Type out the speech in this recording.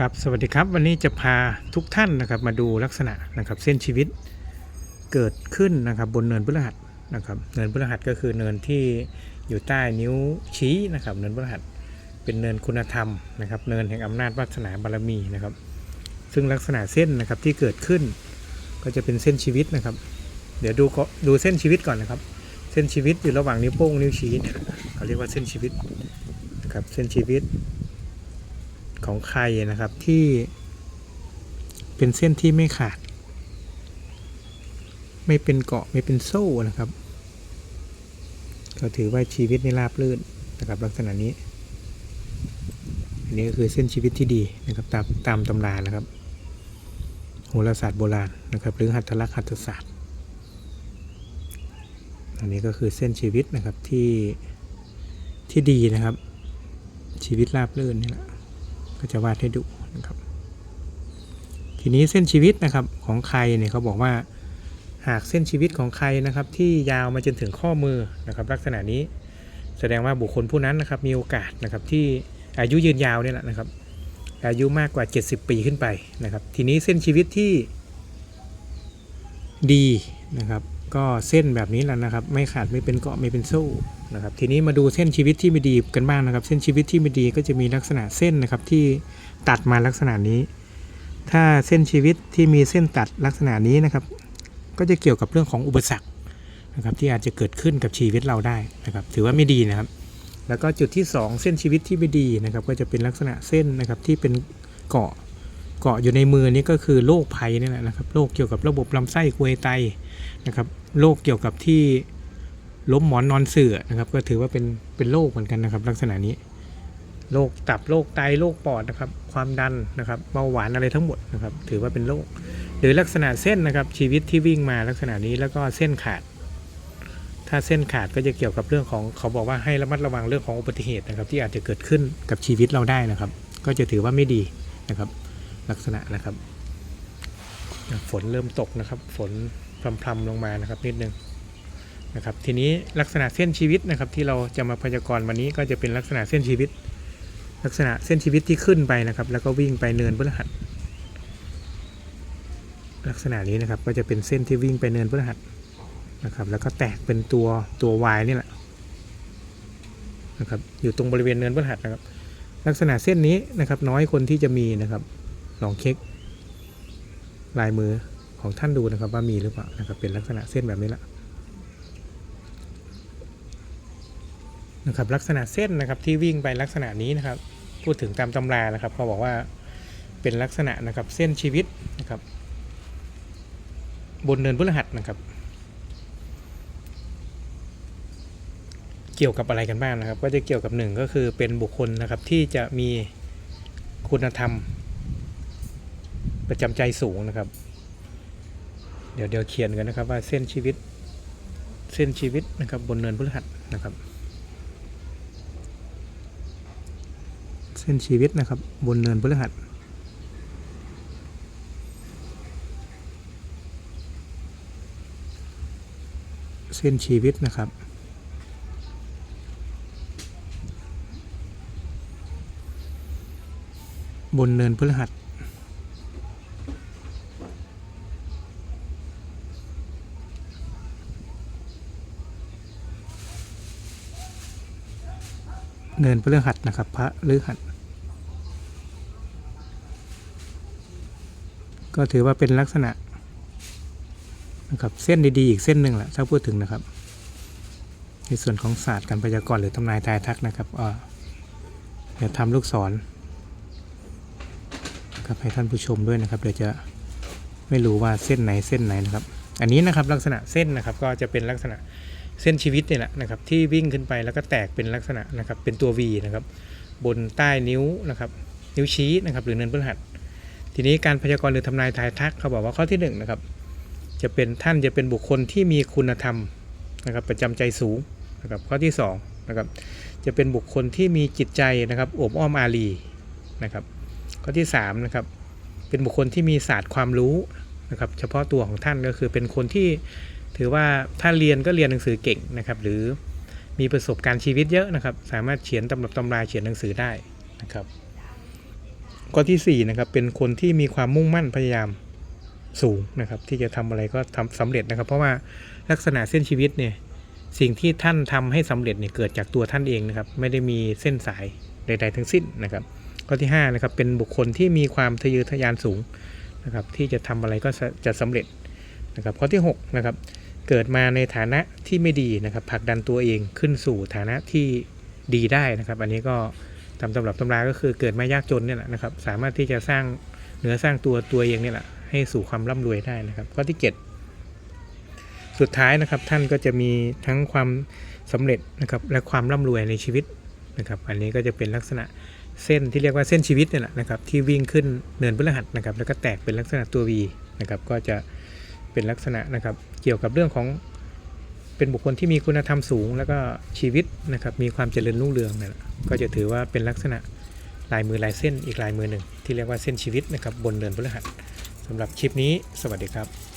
ครับสวัสดีครับวันนี้จะพาทุกท่านนะครับมาดูลักษณะนะครับเส้นชีวิตเกิดขึ้นนะครับบนเนินพฤหัสนะครับเนินพฤหัสก็คือเนินที่อยู่ใต้นิ้วชี้นะครับเนินพฤหัสเป็นเนินคุณธรรมนะครับเนินแห่งอำนาจวาสนาบารมีนะครับ ซึ่งลักษณะเส้นนะครับที่เกิดขึ้นก็จะเป็นเส้นชีวิตนะครับ เดี๋ยวดูก็ดูเส้นชีวิตก่อนนะครับ เส้นชีวิตอยู่ระหว่างนิ้วโป้งนิ้วชี้เนี่ยเขาเรียกว่าเส้นชีวิตนะครับเส้นชีวิต ของใครนะครับที่เป็นเส้นที่ไม่ขาด ไม่เป็นเกาะไม่เป็นโซ่นะครับ ก็ถือว่าชีวิตนี่ราบรื่นนะครับ ลักษณะนี้ อันนี้ก็คือเส้นชีวิตที่ดีนะครับ ตามตามตำรานะครับโหราศาสตร์โบราณนะครับ หรือหัตถลักษณ์หัตถศาสตร์ อันนี้ก็คือเส้นชีวิตนะครับที่ที่ดีนะครับ ชีวิตราบรื่นนี่แหละ ก็จะวาดให้ดูนะครับ ทีนี้เส้นชีวิตนะครับของใครเนี่ยเขาบอกว่าหากเส้นชีวิตของใครนะครับ ที่ยาวมาจนถึงข้อมือนะครับ ลักษณะนี้แสดงว่าบุคคลผู้นั้นนะครับมีโอกาสนะครับที่อายุยืนยาวเนี่ยแหละนะครับ อายุมากกว่า 70 ปีขึ้นไปนะครับ ทีนี้เส้นชีวิตที่ดีนะครับ ก็เส้นแบบนี้แหละนะครับ ไม่ขาดไม่เป็นเกาะไม่เป็นโซ่ นะครับทีนี้มาดูเส้นชีวิตที่ไม่ดีกันบ้างนะครับ เส้นชีวิตที่ไม่ดีก็จะมีลักษณะเส้นนะครับที่ตัดมาลักษณะนี้ ถ้าเส้นชีวิตที่มีเส้นตัดลักษณะนี้นะครับ ก็จะเกี่ยวกับเรื่องของอุปสรรคนะครับที่อาจจะเกิดขึ้นกับชีวิตเราได้นะครับ ถือว่าไม่ดีนะครับ แล้วก็จุดที่ 2 เส้นชีวิตที่ไม่ดีนะครับ ก็จะเป็นลักษณะเส้นนะครับที่เป็นเกาะเกาะอยู่ในมือนี้ก็คือโรคภัยนี่แหละนะครับโรคเกี่ยวกับระบบลำไส้กวยไตนะครับโรคเกี่ยวกับที่ ล้มหมอนนอนเสื่อนะครับ ก็ถือว่าเป็นเป็นโรคเหมือนกันนะครับ ลักษณะนี้โรคตับโรคไตโรคปอดนะครับ ความดันนะครับเบาหวานอะไรทั้งหมดนะครับ ถือว่าเป็นโรคหรือลักษณะเส้นนะครับ ชีวิตที่วิ่งมาลักษณะนี้แล้วก็เส้นขาด ถ้าเส้นขาดก็จะเกี่ยวกับเรื่องของเขาบอกว่าให้ระมัดระวังเรื่องของอุบัติเหตุนะครับ ที่อาจจะเกิดขึ้นกับชีวิตเราได้นะครับ ก็จะถือว่าไม่ดีนะครับ ลักษณะนะครับ ฝนเริ่มตกนะครับ ฝนพรำๆลงมานะครับนิดนึง นะครับทีนี้ลักษณะเส้นชีวิตนะครับที่เราจะมาพยากรณ์วันนี้ก็จะเป็นลักษณะเส้นชีวิต ลักษณะเส้นชีวิตที่ขึ้นไปนะครับ แล้วก็วิ่งไปเนินพฤหัสลักษณะนี้นะครับก็จะเป็นเส้นที่วิ่งไปเนินพฤหัสนะครับ แล้วก็แตกเป็นตัวตัว Y นี่แหละนะครับอยู่ตรงบริเวณเนินพฤหัสนะครับ ลักษณะเส้นนี้นะครับ น้อยคนที่จะมีนะครับลองเช็คลายมือของท่านดูนะครับว่ามีหรือเปล่านะครับเป็นลักษณะเส้นแบบนี้แหละ นะครับลักษณะเส้นนะครับที่วิ่งไปลักษณะนี้นะครับ พูดถึงตามตำรานะครับเขาบอกว่าเป็นลักษณะนะครับเส้นชีวิตนะครับ บนเนินพฤหัสนะครับ เกี่ยวกับอะไรกันบ้างนะครับ ก็จะเกี่ยวกับหนึ่งก็คือเป็นบุคคลนะครับที่จะมีคุณธรรม ประจำใจสูงนะครับ เดี๋ยวเดี๋ยวเขียนกันนะครับว่าเส้นชีวิตเส้นชีวิตนะครับบนเนินพฤหัสนะครับ เส้นชีวิตนะครับ บนเนินพฤหัสเส้นชีวิตนะครับ บนเนินพฤหัสเนินพฤหัสนะครับ พระฤหัส ก็ถือว่าเป็นลักษณะนะครับเส้นดีๆอีกเส้นหนึ่งแหละถ้าพูดถึงนะครับ ในส่วนของศาสตร์การพยากรณ์หรือทำนายทายทักนะครับเดี๋ยวทำลูกศรนะครับให้ท่านผู้ชมด้วยนะครับเดี๋ยวจะไม่รู้ว่าเส้นไหนเส้นไหนนะครับ อันนี้นะครับลักษณะเส้นนะครับก็จะเป็นลักษณะเส้นชีวิตนี่แหละนะครับ ที่วิ่งขึ้นไปแล้วก็แตกเป็นลักษณะนะครับ เป็นตัว V นะครับ บนใต้นิ้วนะครับ นิ้วชี้นะครับ หรือเนินพฤหัส ทีนี้การพยากรณ์หรือทำนายทายทักเขาบอกว่าข้อที่หนึ่งนะครับจะเป็นท่านจะเป็นบุคคลที่มีคุณธรรมนะครับประจำใจสูงนะครับข้อที่สองนะครับจะเป็นบุคคลที่มีจิตใจนะครับโอบอ้อมอารีนะครับข้อที่3นะครับเป็นบุคคลที่มีศาสตร์ความรู้นะครับเฉพาะตัวของท่านก็คือเป็นคนที่ถือว่าถ้าเรียนก็เรียนหนังสือเก่งนะครับหรือมีประสบการณ์ชีวิตเยอะนะครับ สามารถเขียนตำรับตำราเขียนหนังสือได้นะครับ ข้อที่สี่นะครับเป็นคนที่มีความมุ่งมั่นพยายามสูงนะครับ ที่จะทำอะไรก็ทำสำเร็จนะครับ เพราะว่าลักษณะเส้นชีวิตเนี่ยสิ่งที่ท่านทำให้สำเร็จเนี่ยเกิดจากตัวท่านเองนะครับ ไม่ได้มีเส้นสายใด ๆ ทั้งสิ้นนะครับ ข้อที่5นะครับเป็นบุคคลที่มีความทะเยอทะยานสูงนะครับ ที่จะทำอะไรก็จะจะสำเร็จนะครับ ข้อที่6นะครับเกิดมาในฐานะที่ไม่ดีนะครับผลักดันตัวเองขึ้นสู่ฐานะที่ดีได้นะครับ อันนี้ก็ ตามตำรับตำราก็คือเกิดมายากจนเนี่ยแหละนะครับ สามารถที่จะสร้างเนื้อสร้างตัวตัวเองเนี่ยแหละให้สู่ความร่ำรวยได้นะครับ ข้อที่ 7 สุดท้ายนะครับท่านก็จะมีทั้งความสำเร็จนะครับและความร่ำรวยในชีวิตนะครับ อันนี้ก็จะเป็นลักษณะเส้นที่เรียกว่าเส้นชีวิตเนี่ยแหละนะครับ ที่วิ่งขึ้นเนินพฤหัสนะครับ แล้วก็แตกเป็นลักษณะตัว V นะครับ ก็จะเป็นลักษณะนะครับ เกี่ยวกับเรื่องของ เป็นบุคคลที่มีคุณธรรมสูง แล้วก็ชีวิตนะครับมีความเจริญรุ่งเรืองนะก็จะถือว่าเป็นลักษณะลายมือลายเส้นอีกลายมือหนึ่ง ที่เรียกว่าเส้นชีวิตนะครับบนเนินพฤหัสสำหรับคลิปนี้สวัสดีครับ